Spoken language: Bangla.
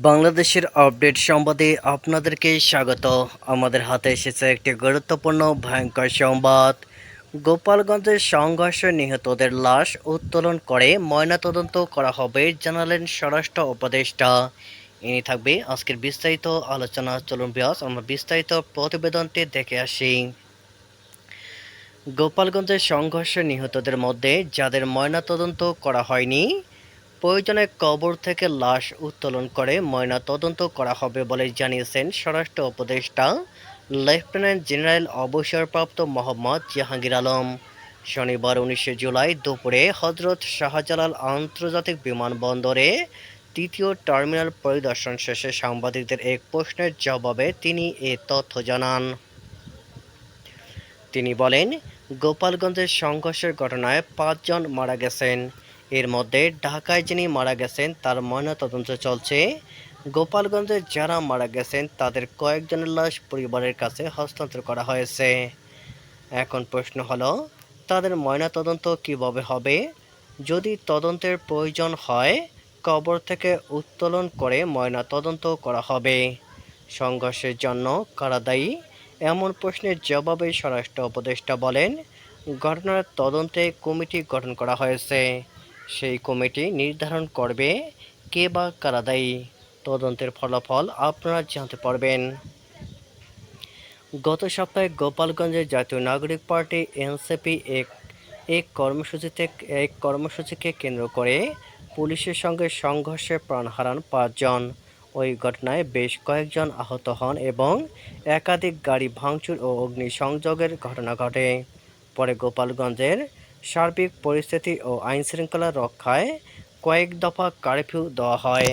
বাংলাদেশের আপডেট সংবাদে আপনাদেরকে স্বাগত। আমাদের হাতে এসেছে একটি গুরুত্বপূর্ণ, ভয়ঙ্কর সংবাদ। গোপালগঞ্জের সংঘর্ষে নিহতদের লাশ উত্তোলন করে ময়নাতদন্ত করা হবে জানালেন স্বরাষ্ট্র উপদেষ্টা। ইনি থাকবে আজকের বিস্তারিত আলোচনা। চলুন বিয়াস আমরা বিস্তারিত প্রতিবেদনটি দেখে আসি। গোপালগঞ্জের সংঘর্ষে নিহতদের মধ্যে যাদের ময়নাতদন্ত করা হয়নি প্রয়োজনে কবর থেকে লাশ উত্তোলন করে ময়না তদন্ত করা হবে বলে জানিয়েছেন স্বরাষ্ট্র উপদেষ্টা লেফটেন্যান্ট জেনারেল অবসরপ্রাপ্ত মোহাম্মদ জাহাঙ্গীর আলম। শনিবার উনিশে জুলাই দুপুরে হজরত শাহজালাল আন্তর্জাতিক বিমানবন্দরে তৃতীয় টার্মিনাল পরিদর্শন শেষে সাংবাদিকদের এক প্রশ্নের জবাবে তিনি এ তথ্য জানান। তিনি বলেন গোপালগঞ্জের সংঘর্ষের ঘটনায় পাঁচজন মারা গেছেন। এর মধ্যে ঢাকায় যিনি মারা গেছেন, তার ময়নাতদন্ত চলছে। গোপালগঞ্জে যারা মারা গেছেন, তাদের কয়েকজনের লাশ পরিবারের কাছে হস্তান্তর করা হয়েছে। এখন প্রশ্ন হলো, তাদের ময়নাতদন্ত কীভাবে হবে? যদি তদন্তের প্রয়োজন হয়, কবর থেকে উত্তোলন করে ময়না তদন্ত করা হবে। সংঘর্ষের জন্য কারা দায়ী? এমন প্রশ্নের জবাবে স্বরাষ্ট্র উপদেষ্টা বলেন, ঘটনার তদন্তে কমিটি গঠন করা হয়েছে। সেই কমিটি নির্ধারণ করবে কে বা কারা দায়ী। তদন্তের ফলাফল আপনারা জানতে পারবেন। গত সপ্তাহে গোপালগঞ্জের জাতীয় নাগরিক পার্টি এনসিপি এক এক কর্মসূচিতে এক কর্মসূচিকে কেন্দ্র করে পুলিশের সঙ্গে সংঘর্ষে প্রাণ হারান পাঁচজন। ওই ঘটনায় বেশ কয়েকজন আহত হন এবং একাধিক গাড়ি ভাঙচুর ও অগ্নিসংযোগের ঘটনা ঘটে। পরে গোপালগঞ্জের সার্বিক পরিস্থিতি ও আইনশৃঙ্খলা রক্ষায় কয়েক দফা কারফিউ দেওয়া হয়।